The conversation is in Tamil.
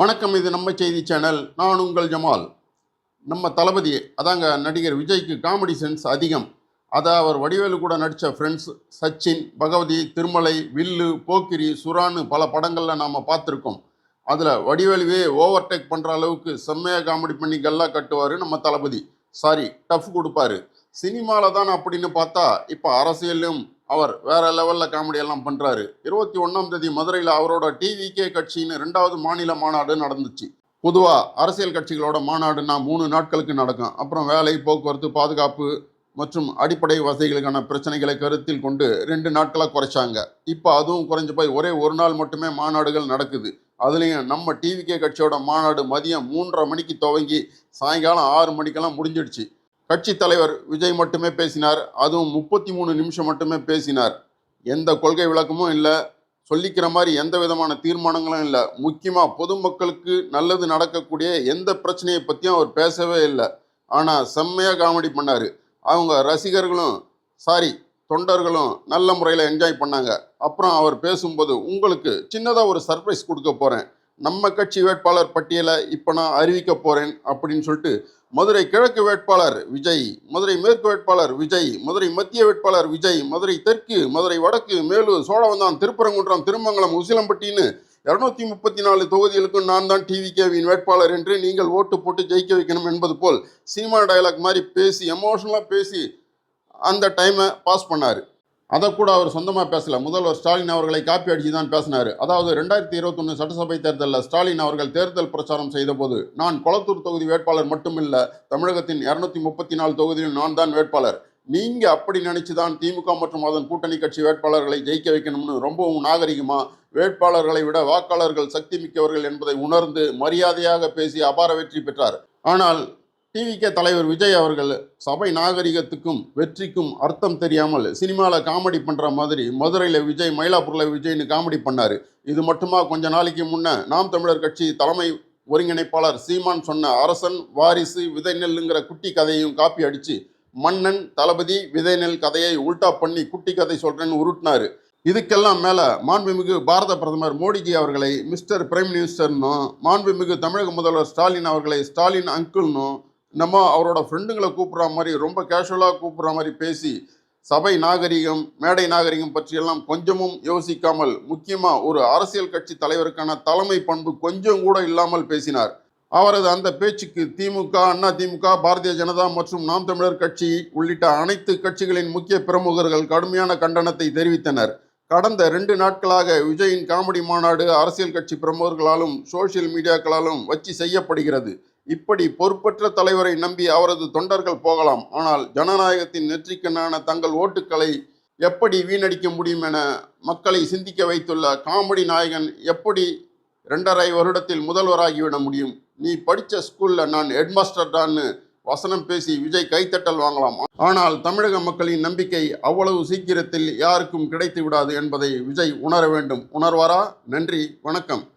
வணக்கம் இது நம்ம செய்தி சேனல். நான் உங்கள் ஜமால். நம்ம தளபதி அதாங்க நடிகர் விஜய்க்கு காமெடி சென்ஸ் அதிகம். அதை அவர் வடிவேலு கூட நடித்த ஃப்ரெண்ட்ஸ் சச்சின் பகவதி திருமலை வில்லு போக்கிரி சுறான்னு பல படங்களில் நாம் பார்த்துருக்கோம். அதில் வடிவேலுவே ஓவர்டேக் பண்ணுற அளவுக்கு செம்மையாக காமெடி பண்ணி கல்லா கட்டுவார் நம்ம தளபதி. சாரி டஃப் கொடுப்பாரு. சினிமாவில் தான் அப்படின்னு பார்த்தா இப்போ அரசியலும் அவர் வேற லெவலில் காமெடி எல்லாம் பண்ணுறாரு இருபத்தி ஒன்றாம் தேதி மதுரையில் அவரோட டிவிகே கட்சின்னு ரெண்டாவது மாநில மாநாடு நடந்துச்சு. பொதுவாக அரசியல் கட்சிகளோட மாநாடுனா மூணு நாட்களுக்கு நடக்கும். அப்புறம் வேலை போக்குவரத்து பாதுகாப்பு மற்றும் அடிப்படை வசதிகளுக்கான பிரச்சனைகளை கருத்தில் கொண்டு ரெண்டு நாட்களாக குறைச்சாங்க. இப்போ அதுவும் குறைஞ்சு போய் ஒரே ஒரு நாள் மட்டுமே மாநாடுகள் நடக்குது. அதுலேயும் நம்ம டிவிகே கட்சியோட மாநாடு மதியம் மூன்றரை மணிக்கு துவங்கி சாயங்காலம் ஆறு மணிக்கெல்லாம் முடிஞ்சிடுச்சு. கட்சி தலைவர் விஜய் மட்டுமே பேசினார். அதுவும் முப்பத்தி மூணு நிமிஷம் மட்டுமே பேசினார். எந்த கொள்கை விளக்கமும் இல்லை. சொல்லிக்கிற மாதிரி எந்த விதமான தீர்மானங்களும் இல்லை. முக்கியமாக பொதுமக்களுக்கு நல்லது நடக்கக்கூடிய எந்த பிரச்சனையை பற்றியும் அவர் பேசவே இல்லை. ஆனால் செம்மையாக காமெடி பண்ணார். அவங்க ரசிகர்களும் சாரி தொண்டர்களும் நல்ல முறையில் என்ஜாய் பண்ணாங்க. அப்புறம் அவர் பேசும்போது உங்களுக்கு சின்னதாக ஒரு சர்ப்ரைஸ் கொடுக்க போகிறேன் நம்ம கட்சி வேட்பாளர் பட்டியலை இப்போ நான் அறிவிக்க போகிறேன் அப்படின்னு சொல்லிட்டு மதுரை கிழக்கு வேட்பாளர் விஜய் மதுரை மேற்கு வேட்பாளர் விஜய் மதுரை மத்திய வேட்பாளர் விஜய் மதுரை தெற்கு மதுரை வடக்கு மேலூர் சோழவந்தான் திருப்பரங்குன்றம் திருமங்கலம் உசிலம்பட்டின்னு இரநூத்தி முப்பத்தி நாலு தொகுதிகளுக்கும் நான் தான் டிவிகேவின் வேட்பாளர் என்று நீங்கள் ஓட்டு போட்டு ஜெயிக்க வைக்கணும் என்பது போல் சினிமா டயலாக் மாதிரி பேசி எமோஷனலாக பேசி அந்த டைமை பாஸ் பண்ணார். அதை கூட அவர் சொந்தமாக பேசலை. முதல்வர் ஸ்டாலின் அவர்களை காப்பி அடிச்சு தான் பேசினார். அதாவது ரெண்டாயிரத்தி இருபத்தொன்று சட்டசபை தேர்தலில் ஸ்டாலின் அவர்கள் தேர்தல் பிரச்சாரம் செய்தபோது நான் கொளத்தூர் தொகுதி வேட்பாளர் மட்டுமில்ல தமிழகத்தின் இரநூத்தி முப்பத்தி நாலு தொகுதியில் நான் தான் வேட்பாளர். நீங்கள் அப்படி நினச்சி தான் திமுக மற்றும் அதன் கூட்டணி கட்சி வேட்பாளர்களை ஜெயிக்க வைக்கணும்னு ரொம்பவும் நாகரிகமாக வேட்பாளர்களை விட வாக்காளர்கள் சக்தி மிக்கவர்கள் என்பதை உணர்ந்து மரியாதையாக பேசி அபார வெற்றி பெற்றார். ஆனால் டிவிகே தலைவர் விஜய் அவர்கள் சபை நாகரிகத்துக்கும் வெற்றிக்கும் அர்த்தம் தெரியாமல் சினிமாவில் காமெடி பண்ணுற மாதிரி மதுரையில் விஜய் மயிலாப்பூரில் விஜய்னு காமெடி பண்ணார். இது மட்டுமா கொஞ்ச நாளைக்கு முன்னே நாம் தமிழர் கட்சி தலைமை ஒருங்கிணைப்பாளர் சீமான் சொன்ன அரசன் வாரிசு விதை நெல்லுங்கிற குட்டி கதையும் காப்பி அடித்து மன்னன் தளபதி விதை நெல் கதையை உல்டா பண்ணி குட்டி கதை சொல்கிறேன்னு உருட்டினார். இதுக்கெல்லாம் மேலே மாண்புமிகு பாரத பிரதமர் மோடிஜி அவர்களை மிஸ்டர் பிரைம் மினிஸ்டர்னும் மாண்புமிகு தமிழக முதல்வர் ஸ்டாலின் அவர்களை ஸ்டாலின் அங்கிள்னும் நம்ம அவரோட ஃப்ரெண்டுங்களை கூப்பிட்ற மாதிரி ரொம்ப கேஷுவலாக கூப்பிட்ற மாதிரி பேசி சபை நாகரிகம் மேடை நாகரிகம் பற்றியெல்லாம் கொஞ்சமும் யோசிக்காமல் முக்கியமாக ஒரு அரசியல் கட்சி தலைவருக்கான தலைமை பண்பு கொஞ்சம் கூட இல்லாமல் பேசினார். அவரது அந்த பேச்சுக்கு திமுக அண்ணா திமுக பாரதிய ஜனதா மற்றும் நாம் தமிழர் கட்சி உள்ளிட்ட அனைத்து கட்சிகளின் முக்கிய பிரமுகர்கள் கடுமையான கண்டனத்தை தெரிவித்தனர். கடந்த ரெண்டு நாட்களாக விஜயின் காமெடி மாநாடு அரசியல் கட்சி பிரமுகர்களாலும் சோசியல் மீடியாக்களாலும் வச்சு செய்யப்படுகிறது. இப்படி பொறுப்பற்ற தலைவரை நம்பி அவரது தொண்டர்கள் போகலாம். ஆனால் ஜனநாயகத்தின் நெற்றிக்கண்ணான தங்கள் ஓட்டுக்களை எப்படி வீணடிக்க முடியும் என மக்களை சிந்திக்க வைத்துள்ள காமெடி நாயகன் எப்படி ரெண்டரை வருடத்தில் முதல்வராகிவிட முடியும்? நீ படித்த ஸ்கூலில் நான் ஹெட்மாஸ்டர் தான்னு வசனம் பேசி விஜய் கைத்தட்டல் வாங்கலாம். ஆனால் தமிழக மக்களின் நம்பிக்கை அவ்வளவு சீக்கிரத்தில் யாருக்கும் கிடைத்து விடாது என்பதை விஜய் உணர வேண்டும். உணர்வாரா? நன்றி. வணக்கம்.